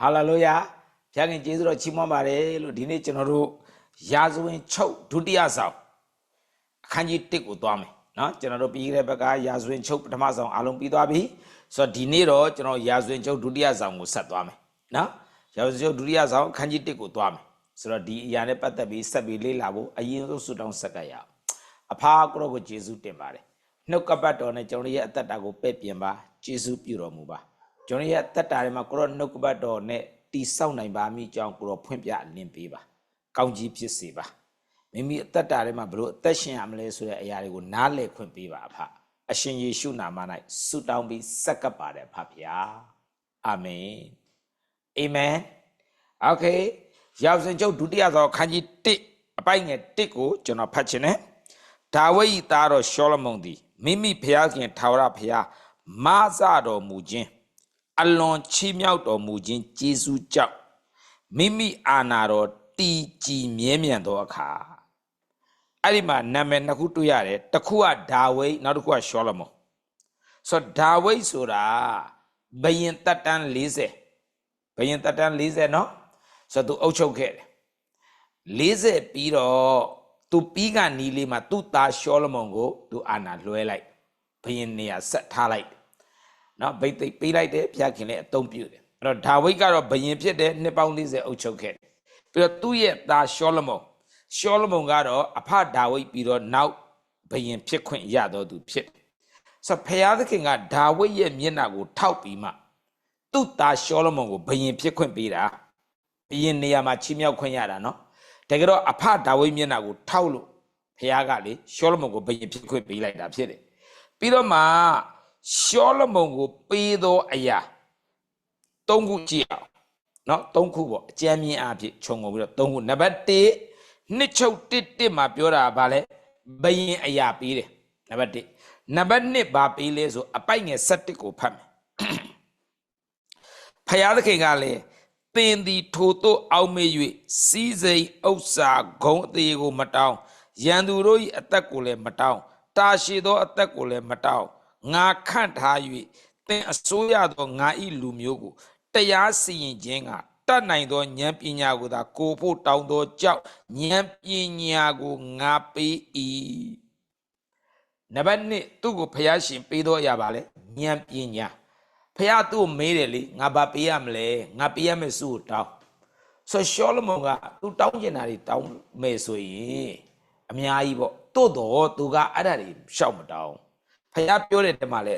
ဟာလေလုယာဖခင်ကျေးဇူးတော်ချီးမွမ်းပါတယ်လို့ဒီနေ့ကျွန်တော်တို့ရာဇဝင်6ဒုတိယဆောင်အခန်းကြီး1ကိုသွားမယ်နော်ကျွန်တော်တို့ပြီးခဲ့တဲ့ဘက်ကရာဇဝင်ချုပ်ပထမဆောင်အားလုံးပြီးသွားပြီဆိုတော့ဒီနေ့တော့ကျွန်တော်ရာဇဝင်ချုပ်ဒုတိယဆောင်ကိုဆက်သွားမယ်နော်ရာဇဝင်ချုပ်ဒုတိယဆောင်အခန်းကြီး1ကိုသွားမယ်ဆိုတော့ဒီအရာနဲ့ပတ်သက်ပြီးဆက်ပြီးလေ့လာဖို့အရင်ဆုံးဆုတောင်းဆက်ကရအောင်အဖာကိုရောကိုယေရှုတင်ပါတယ်နှုတ်ကပတ်တော်နဲ့ကျွန်တော်ရဲ့အသက်တာကိုပဲ့ပြင်ပါယေရှုပြုတော်မူပါ ကျွန်တော်ရဲ့အသက်တာတွေမှာကိုရောနှုတ်ကပတ်တော်နဲ့တိဆောက်နိုင်ပါမိကြောင်းကိုရောဖွင့်ပြလင်းပေးပါကောင်းကြီးဖြစ်စေပါမိမိအသက်တာတွေမှာဘလို့အသက်ရှင်ရမလဲဆိုတဲ့အရာတွေကိုနားလည်ခွင့်ပေးပါအဖအရှင်ယေရှုနာမ၌ဆုတောင်းပြီးဆက်ကပ်ပါတယ်ဖဗျာအာမင်အာမင်โอเคရောက်စဉ်ကျုပ်ဒုတိယသောခန်းကြီး1အပိုင်ငယ်1ကိုကျွန်တော်ဖတ်ခြင်းနဲ့ဒါဝိဒ်၏သားတော်ရှောလမုန်သည်မိမိဖျားခင်ထာဝရဖျားမဆတော်မူခြင်း အလွန်ချီးမြှောက်တော်မူခြင်းကျေးဇူးကြောင့်မိမိအာနာတော်တည်ကြည်မြဲမြံသောအခါအဲ့ဒီမှာနာမည်နှစ်ခုတွေ့ရတယ်တစ်ခုကဒါဝိဒ်နောက်တစ်ခုကရှောလမုန်ဆိုတော့ဒါဝိဒ်ဆိုတာဘယင်တက်တန်း40ဘယင်တက်တန်း40နော်ဆိုတော့သူအုပ်ချုပ်ခဲ့တယ်40ပြီးတော့သူပြီးကနီးလေးမှာသူ့သားရှောလမုန်ကိုသူအာနာလွှဲလိုက်ဘယင်နေရာဆက်ထားလိုက် နော်ဗိတ်သိက်ပေးလိုက်တယ်ဖျားခင်လည်းအသုံးပြုတယ်အဲ့တော့ဒါဝိဒ်ကတော့ဘယင်ဖြစ်တယ်နှစ်ပေါင်း40အုပ်ချုပ်ခဲ့တယ်ပြီးတော့သူ့ရဲ့သားရှောလမုန်ရှောလမုန်ကတော့အဖဒါဝိဒ်ပြီးတော့နောက်ဘယင်ဖြစ်ခွင့်ရတော်သူဖြစ်တယ်ဆိုတော့ဖျားသခင်ကဒါဝိဒ်ရဲ့မျက်နှာကိုထောက်ပြီးမှသူ့သားရှောလမုန်ကိုဘယင်ဖြစ်ခွင့်ပေးတာဘယင်နေရာမှာချီးမြှောက်ခွင့်ရတာနော်တကယ်တော့အဖဒါဝိဒ်မျက်နှာကိုထောက်လို့ဖျားကလေရှောလမုန်ကိုဘယင်ဖြစ်ခွင့်ပေးလိုက်တာဖြစ်တယ်ပြီးတော့မှ ရှောလမုန်ကိုပေးသောအရာ၃ခုကြည့်အောင်နော်၃ခုပေါ့အကြမ်းမြင်အဖြစ်ခြုံငုံပြီးတော့၃ခုနံပါတ်1နှစ်ချုပ်တစ်တစ်မှာပြောတာကဘာလဲဘယင်အရာပေးတယ်နံပါတ်1နံပါတ်2ဘာပေးလဲဆိုအပိုက်ငယ်7ကိုဖတ်မယ်ဖယားသခင်ကလည်းသင်သည်ထိုတို့အောင်မေ၍စီးစိမ်ဥစ္စာဂုံအသေးကို မတောင်းရန်သူတို့၏အသက်ကိုလည်းမတောင်းတာရှိသောအသက်ကိုလည်းမတောင်း ငါခန့်ထား၍သင်အစိုးရသောငါ၏လူမျိုးကိုတရားစီရင်ခြင်းကတတ်နိုင်သောဉာဏ်ပညာကိုသာကိုဖို့တောင်းသောကြောင့်ဉာဏ်ပညာကိုငါပေး၏နံပါတ်1သူ့ကိုဖျားရှင်ပေးသောအရာပါလေဉာဏ်ပညာဖျားသူ့ကိုမေးတယ်လေငါဘာပေးရမလဲငါပေးရမယ်စုကိုတောင်းဆိုရှောလမုန်ကသူတောင်းကျင်တာတွေတောင်းမယ်ဆိုရင်အများကြီးပေါ့တို့တော့သူကအဲ့ဒါတွေရှောက်မတောင်း ဖះပြောတဲ့တည်းမှာလဲ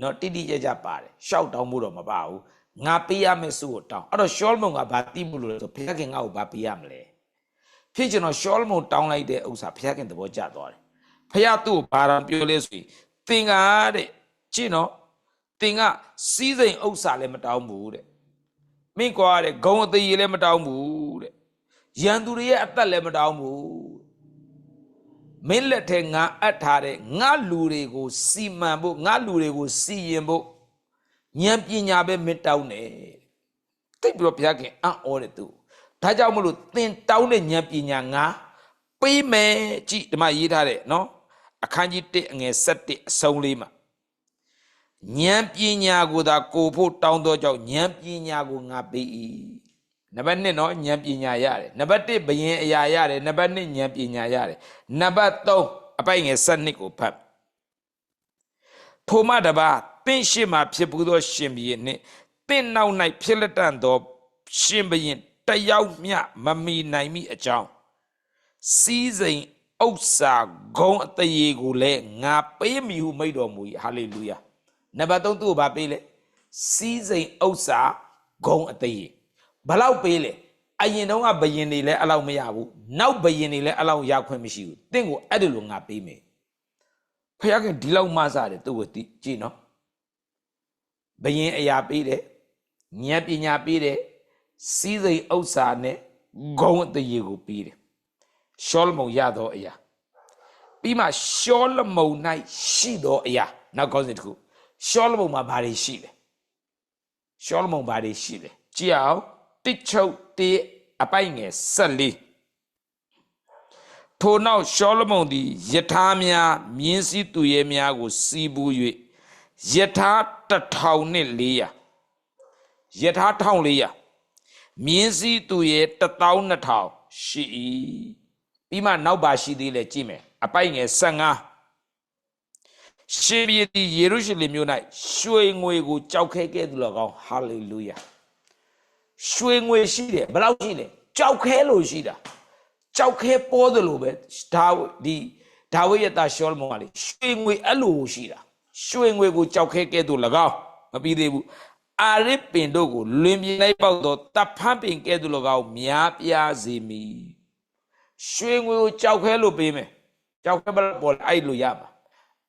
နော်တိတိကျကျပါတယ်ရှောက်တောင်းမှုတော့မပါဘူးငါပေးရမယ်စုကိုတောင်းအဲ့တော့ရှောလမုန်ကဘာတိမှုလို့လဲဆိုဖះခင်ငါ့ကိုဘာပေးရမလဲဖြစ်ကျွန်တော်ရှောလမုန်တောင်းလိုက်တဲ့ဥစ္စာဖះခင်သဘောကျသွားတယ်ဖះသူ့ကိုဘာရန်ပြောလဲဆိုရင်သင်ကတဲ့ကြည့်နော်သင်ကစီးစိမ်ဥစ္စာလည်းမတောင်းဘူးတဲ့မင်းကွာတဲ့ဂုံအသေးကြီးလည်းမတောင်းဘူးတဲ့ရန်သူတွေရဲ့အသက်လည်းမတောင်းဘူး မင်းလက်ထဲငါအပ်ထားတဲ့ငါလူတွေကိုစီမံဖို့ငါလူတွေကိုစီရင်ဖို့ဉာဏ်ပညာပဲမတောင်းနဲ့တိတ်ပြီးတော့ဘုရားခင်အံ့ဩတယ်သူဒါကြောင့်မလို့သင်တောင်းတဲ့ဉာဏ်ပညာငါပေးမယ်ကြည်ဒီမှာရေးထားတယ်နော်အခန်းကြီး1အငယ်7အဆုံးလေးမှာဉာဏ်ပညာကိုသာကိုဖို့တောင်းတော့ကြောင့်ဉာဏ်ပညာကိုငါပေး၏ နံပါတ်1နော်ဉာဏ်ပညာရတယ်နံပါတ်1ဘယင်အရာရတယ်နံပါတ်2ဉာဏ်ပညာရတယ်နံပါတ်3အပိုက်ငယ်7ကိုဖတ်ထိုမှတပါတင့်ရှိမှဖြစ်ဘူးသောရှင်ဘီနှင့်တင့်နောက်၌ဖြစ်လက်တန်သောရှင်ဘရင်တယောက်မျှမမီနိုင်မိအကြောင်းစီးစိမ်ဥစ္စာဂုံအတရေကိုလည်းငါပေးမိဟုမိတ်တော်မူ၏ဟာလေလုယာနံပါတ်3သူ့ကိုဗာပေးလေစီးစိမ်ဥစ္စာဂုံအတရေ ဘလောက်ပေးလေအရင်တုန်းကဘယင်တွေလည်းအလောက်မရဘူးနောက်ဘယင်တွေလည်းအလောက်ရခွင့်မရှိဘူးတင့်ကိုအဲ့ဒီလိုငါပေးမယ်ဖခင်ဒီလောက်မဆတယ်သူ့ကိုကြည့်နော်ဘယင်အရာပေးတယ်ဉာဏ်ပညာပေးတယ်စီးစိမ်ဥစ္စာနဲ့ဂုံအတရေကိုပေးတယ်ရှောလမုန်ရသောအရာပြီးမှရှောလမုန်၌ရှိသောအရာနောက်ကောင်းစဉ်တစ်ခုရှောလမုန်မှာဘာတွေရှိလဲရှောလမုန်ဘာတွေရှိလဲကြည့်အောင် တစ်ချုပ်တေးအပိုက်ငယ်ဆက်လေးထိုနောက်ရှောလမုန်သည်ယထာများမြင်းစည်းသူရဲများကို စီးပူး၍ယထာ1400ယထာ1400မြင်းစည်းသူရဲ့12000ရှိ၏ပြီးမှနောက်ပါရှိသေးလဲကြည့်မယ်အပိုက်ငယ်15ရှင်ပြည်သည်ယေရုရှလင်မြို့၌ရွှေငွေကိုကြောက်ခဲခဲ့သူလောကောင်ဟာလေလုယာ ရွှေငွေရှိတယ်ဘယ်လောက်ရှိလဲကြောက်ခဲလို့ရှိတာကြောက်ခဲပေါ်တယ်လို့ပဲဒါဝဒီဒါဝိဒ်ရဲ့သားရှောလမုန်ကလေရွှေငွေအဲ့လိုရှိတာရွှေငွေကိုကြောက်ခဲခဲ့သူလောကောင်မပြီးသေးဘူးအာရစ်ပင်တို့ကိုလွင်ပြင်းလိုက်ပေါက်တော့တပ်ဖန်းပင်ကဲ့သို့၎င်းများပြားစေမည်ရွှေငွေကိုကြောက်ခဲလို့ပေးမယ်ကြောက်ခဲဘယ်လိုပေါ်လဲအဲ့လိုရမှာ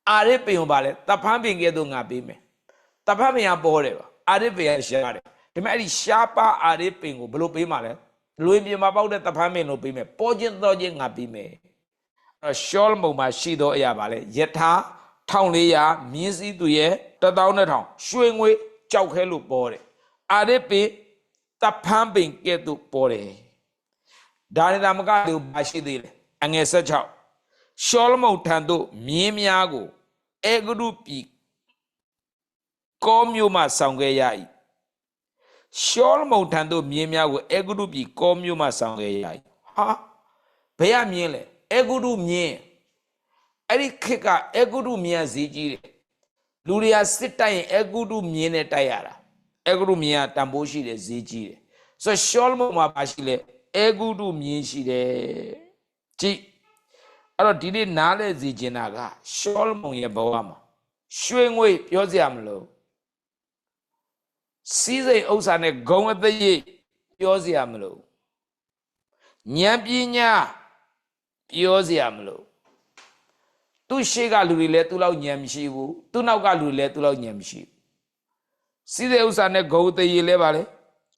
အာရစ်ပင်ကိုပါလဲတပ်ဖန်းပင်ကဲ့သို့ငါပေးမယ်တပ်ဖန်းပင်ကပေါ်တယ်ပါအာရစ်ပင်ကရှားတယ်ဒါ ပေမဲ့အဲ့ဒီရှားပါအာရစ်ပင်ကိုဘယ်လိုပေးမှာလဲလွင်ပြင်းမှာပေါက်တဲ့တပ်ဖန်းပင်လို့ပေးမယ်ပေါ်ခြင်းတော့ခြင်းငါပေးမယ်အဲ့တော့ရှောလမုန်မှာရှိသောအရာပါလဲယထာ1400မြင်းစည်းသူရဲ့12000ရွှေငွေကြောက်ခဲလို့ပေါ်တယ်အာရစ်ပင်တပ်ဖန်းပင်ကဲ့သို့ပေါ်တယ်ဒါနဲ့သာမကလို့ပါရှိသေးတယ်အငယ်16ရှောလမုန်ထံသို့မြင်းများကိုအေဂရုပြည်ကောမျိုးမှဆောင်ခဲ့ရ၏ ရှောလမုန်ထံသို့မြင်းများကိုအေဂရုပြည်ကောမျိုးမှဆောင်ခဲ့ရ၏ဟာဘယ်ရမြင်းလဲအေဂရုမြင်းအဲ့ဒီခေတ်ကအေဂရုမြင်းကဈေးကြီးတယ်လူတွေကစစ်တိုက်ရင်အေဂရုမြင်းနဲ့တိုက်ရတာအေဂရုမြင်းကတန်ဖိုးရှိတယ်ဈေးကြီးတယ်ဆိုတော့ရှောလမုန်မှာပါရှိလဲအေဂရုမြင်းရှိတယ်ကြည့်အဲ့တော့ဒီနေ့နားလဲစီကျင်တာကရှောလမုန်ရဲ့ဘဝမှာရွှေငွေပြောစရာမလို စီးစိမ်ဥစ္စာနဲ့ဂုံအသက်ရည်ပြောစရာမလိုဉာဏ်ပညာပြောစရာမလိုသူ့ရှေ့ကလူတွေလည်းသူ့လောက်ဉာဏ်မရှိဘူးသူ့နောက်ကလူတွေလည်းသူ့လောက်ဉာဏ်မရှိဘူးစီးစိမ်ဥစ္စာနဲ့ဂုံအသက်ရည်လဲပါလေ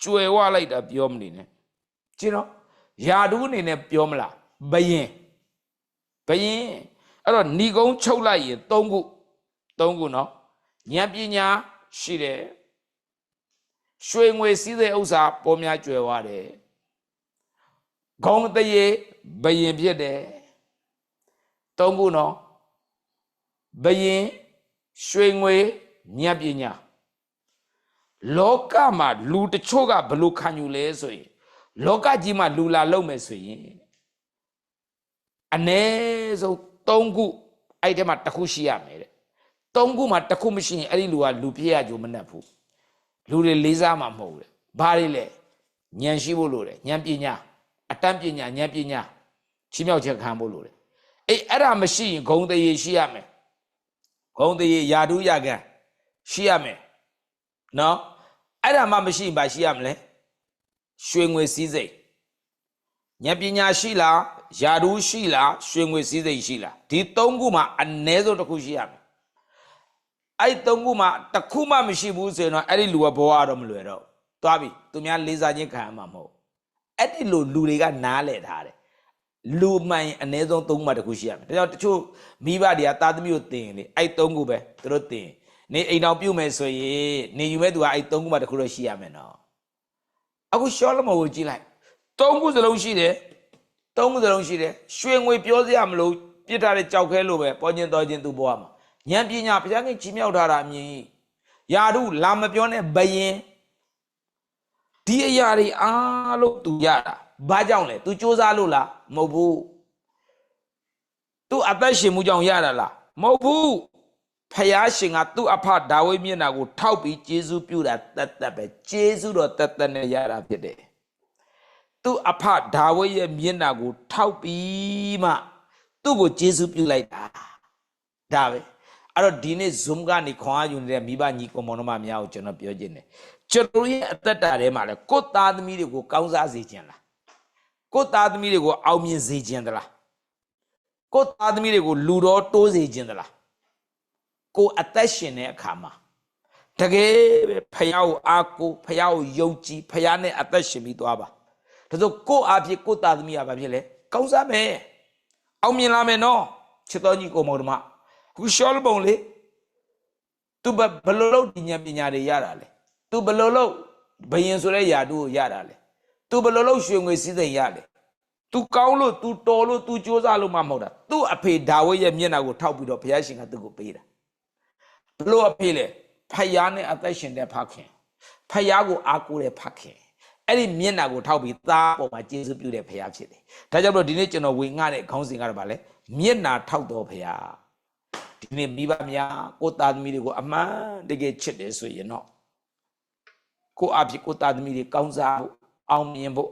ကျွယ်ဝလိုက်တာပြောမနေနဲ့ကြည့်နော်ယာဒူးအနေနဲ့ပြောမလားဘယင် ဘယင်းအဲ့တော့ဏီကုံချုပ်လိုက်ရင်၃ခု၃ခုเนาะဉာဏ်ပညာရှိတယ် ရွှေငွေစည်းတဲ့ဥစ္စာပေါ်များကျွယ်ဝတယ်ဂုံတရေဘယင်ဖြစ်တယ်သုံးခုနော်ဘယင်ရွှေငွေညပညာလောကမှာလူတချို့ကဘလို့ခံယူလဲဆိုရင်လောကကြီးမှာလူလာလုံးမယ်ဆိုရင်အ ਨੇ ဆုံး၃ခုအဲ့ဒီမှာတစ်ခုရှိရမယ်တဲ့၃ခုမှာတစ်ခုမရှိရင်အဲ့ဒီလူကလူပြည့်ရကြုံမနှက်ဘူး လူတွေလေးစားမှာမဟုတ်ဘူးဘာတွေလဲဉာဏ်ရှိဖို့လိုတယ်ဉာဏ်ပညာအတန်းပညာဉာဏ်ပညာချီးမြှောက်ချက်ခံဖို့လိုတယ်အေးအဲ့ဒါမရှိရင်ဂုံတရေရှိရမယ်ဂုံတရေယာဒုရကန်ရှိရမယ်နော်အဲ့ဒါမှမရှိရင်ဘာရှိရမလဲရွှေငွေစည်းစိမ်ဉာဏ်ပညာရှိလားယာဒူးရှိလားရွှေငွေစည်းစိမ်ရှိလားဒီသုံးခုမှာအ ਨੇ ဆုံးတစ်ခုရှိရမယ် အဲ့ဒီသုံးခုမှာတစ်ခုမှမရှိဘူးဆိုရင်တော့အဲ့ဒီလူကဘဝတော့မလွယ်တော့သွားပြီသူများလေးစားခြင်းခံရမှာမဟုတ်အဲ့ဒီလိုလူတွေကနားလဲထားတယ်လူမှန်ရင်အ ਨੇ ဆုံးသုံးခုမှတစ်ခုရှိရမယ်ဒါကြောင့်တချို့မိဘတွေကသားသမီးကိုတင်ရင်လေအဲ့သုံးခုပဲသူတို့တင်ရင်နေအိမ်တော်ပြုတ်မယ်ဆိုရင်နေယူမဲ့သူကအဲ့သုံးခုမှတစ်ခုတော့ရှိရမယ်နော်အခုရှောလမုန်ကိုကြည့်လိုက်သုံးခုစလုံးရှိတယ်သုံးခုစလုံးရှိတယ်ရွှေငွေပြောစရာမလိုပြစ်ထားတဲ့ကြောက်ခဲလိုပဲပေါ်ကျင်တော်ကျင်သူဘဝမှာ ဉာဏ်ပညာဘုရားခင်ကြီးမြောက်ထားတာအမြင်ကြီးယာရုလာမပြောနဲ့ဘယင်ဒီအရာတွေအားလုံးသူရတာဘာကြောင့်လဲ तू စူးစမ်းလို့လားမဟုတ်ဘူး तू အသက်ရှင်မှုကြောင့်ရတာလားမဟုတ်ဘူးဖယားရှင်ကသူ့အဖဒါဝိဒ်မျက်နှာကို ထောက်ပြီးဂျေဇုပြုတာတတ်တတ်ပဲဂျေဇုတော့တတ်တတ်နဲ့ရတာဖြစ်တယ်သူ့အဖဒါဝိဒ်ရဲ့မျက်နှာကို ထောက်ပြီးမှသူ့ကိုဂျေဇုပြုလိုက်တာဒါပဲ အဲ့တော့ဒီနေ့ Zoom ကနေခွန်အားယူနေတဲ့မိဘညီကောင်မောင်တို့မများကိုကျွန်တော်ပြောခြင်းတယ်ကျွန်တော်ရဲ့အသက်တာထဲမှာလဲကိုယ့်သားသမီးတွေကိုကောင်းစားစေခြင်းလားကိုယ့်သားသမီးတွေကိုအောင်မြင်စေခြင်းသလားကိုယ့်သားသမီးတွေကိုလူတော်တိုးစေခြင်းသလားကိုအသက်ရှင်တဲ့အခါမှာတကယ်ပဲဖះကိုအားကိုဖះကိုယုံကြည်ဖះနဲ့အသက်ရှင်ပြီးသွားပါဒါဆိုကိုအားဖြင့်ကိုသားသမီးကဘာဖြစ်လဲကောင်းစားမယ်အောင်မြင်လာမယ်နော်ချစ်တော်ကြီးကိုမောင်တို့မ ခုရှောလဘုံလေသူဘယ်လိုလုပ်ဉာဏ်ပညာတွေရတာလဲသူဘယ်လိုလုပ်ဘယင်ဆိုတဲ့ယာတုကိုရတာလဲသူဘယ်လိုလုပ်ရွှေငွေစည်းစိမ်ရလဲသူကောင်းလို့ तू တော်လို့ तू စ조사လို့မှမဟုတ်တာသူ့အဖေဒါဝိရဲ့မျက်နှာကိုထောက်ပြီးတော့ဘုရားရှင်ကသူ့ကိုပေးတာဘလို့အဖေလဲဖယားနဲ့အသက်ရှင်တဲ့ဖခင်ဖယားကိုအားကိုးတဲ့ဖခင်အဲ့ဒီမျက်နှာကိုထောက်ပြီးသားပေါ်မှာကျေးဇူးပြုတဲ့ဘုရားဖြစ်တယ်ဒါကြောင့်မလို့ဒီနေ့ကျွန်တော်ဝင်ငှတဲ့ခေါင်းစဉ်ကတော့ဗာလဲမျက်နှာထောက်တော်ဘုရား ဒီနေ့မိဘများကိုယ်သားသမီးတွေကိုအမှန်တကယ်ချစ်တယ်ဆိုရင်တော့ကိုယ်အဖြစ်ကိုယ်သားသမီးတွေကောင်းစားဖို့အောင်မြင်ဖို့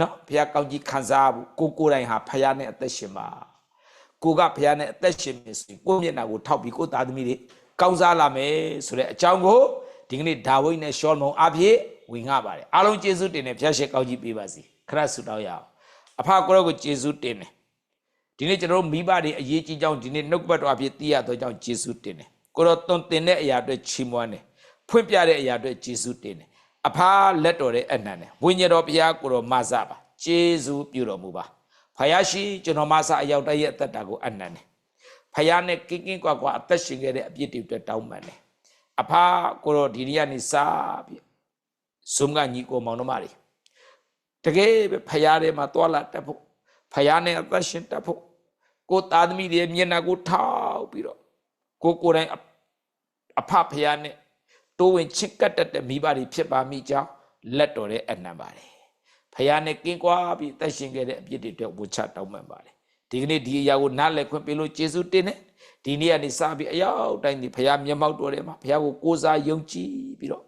နော်ဖရားကောင်းကြီးခံစားဖို့ကိုကိုယ်တိုင်ဟာဖရားနဲ့အသက်ရှင်ပါကိုကဘုရားနဲ့အသက်ရှင်နေဆိုရင်ကိုယ့်မျက်နှာကိုထောက်ပြီးကိုယ့်သားသမီးတွေကောင်းစားလာမယ်ဆိုတဲ့အကြောင်းကိုဒီကနေ့ဒါဝိဒ်နဲ့ရှောလမုန်အဖြစ်ဝင်ငှပါတယ်အားလုံးကျေးဇူးတင်တယ်ဘုရားရှိခိုးကောင်းကြီးပေးပါစီခရစ်ဆုတောင်းရအောင်အဖကိုရောကိုကျေးဇူးတင်တယ် ဒီနေ့ကျွန်တော်တို့မိဘတွေအရေးကြီးကြောင်းဒီနေ့နှုတ်ကပတ်တော်အဖြစ်သိရတော့ကြောင်းကျေးဇူးတင်တယ်ကိုရောသွန်တင်တဲ့အရာအတွက်ချီးမွမ်းတယ်ဖွင့်ပြတဲ့အရာအတွက်ကျေးဇူးတင်တယ်အဖလက်တော်တဲ့အနံ့တယ်ဝိညာဉ်တော်ဘုရားကိုရောမဆပါကျေးဇူးပြုတော်မူပါဖယားရှိကျွန်တော်မဆအရောက်တည်းရဲ့အသက်တာကိုအနံ့တယ်ဖယားနဲ့ကင်းကင်းကွာကွာအသက်ရှင်ခဲ့တဲ့အပြစ်တွေအတွက်တောင်းပန်တယ်အဖကိုတော့ဒီနေ့ကနေစပြီးဇုံကညီကိုမောင်နှမတွေတကယ်ပဲဖယားထဲမှာတွာလာတက်ဖို့ဖယားနဲ့အသက်ရှင်တက်ဖို့ ကိုသားသမီးတွေမျက်နှာကိုထောက်ပြီးတော့ကိုကိုယ်တိုင်အအဖဖယားနဲ့တိုးဝင်ချစ်ကပ်တတ်တဲ့မိဘတွေဖြစ်ပါမိကြောင်းလက်တော်တဲ့အနံ့ပါတယ်ဖယားနဲ့ကင်းကွာပြီးတက်ရှင်ခဲ့တဲ့အပြစ်တွေအတွက်ဝှချတောင်းပန်ပါတယ်ဒီကနေ့ဒီအရာကိုနားလည်ခွင့်ပေးလို့ယေရှုတင်တယ်ဒီနေ့ကနေစပြီးအရောက်တိုင်းဒီဖယားမျက်မှောက်တော်ထဲမှာဖယားကိုကိုးစားယုံကြည်ပြီးတော့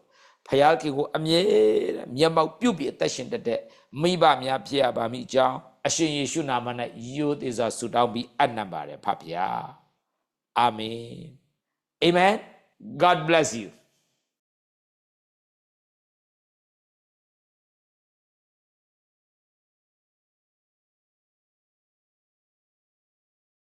ဖယားခင်ကိုအမြဲတမ်းမျက်မှောက်ပြုတ်ပြီးအသက်ရှင်တတ်တဲ့မိဘများဖြစ်ရပါမိကြောင်း အရှင်ယေရှုနာမ၌ယိုသေးစွာဆုတောင်းပြီးအနံ့ပါတယ်ဖဖယားအာမင် Amen God bless you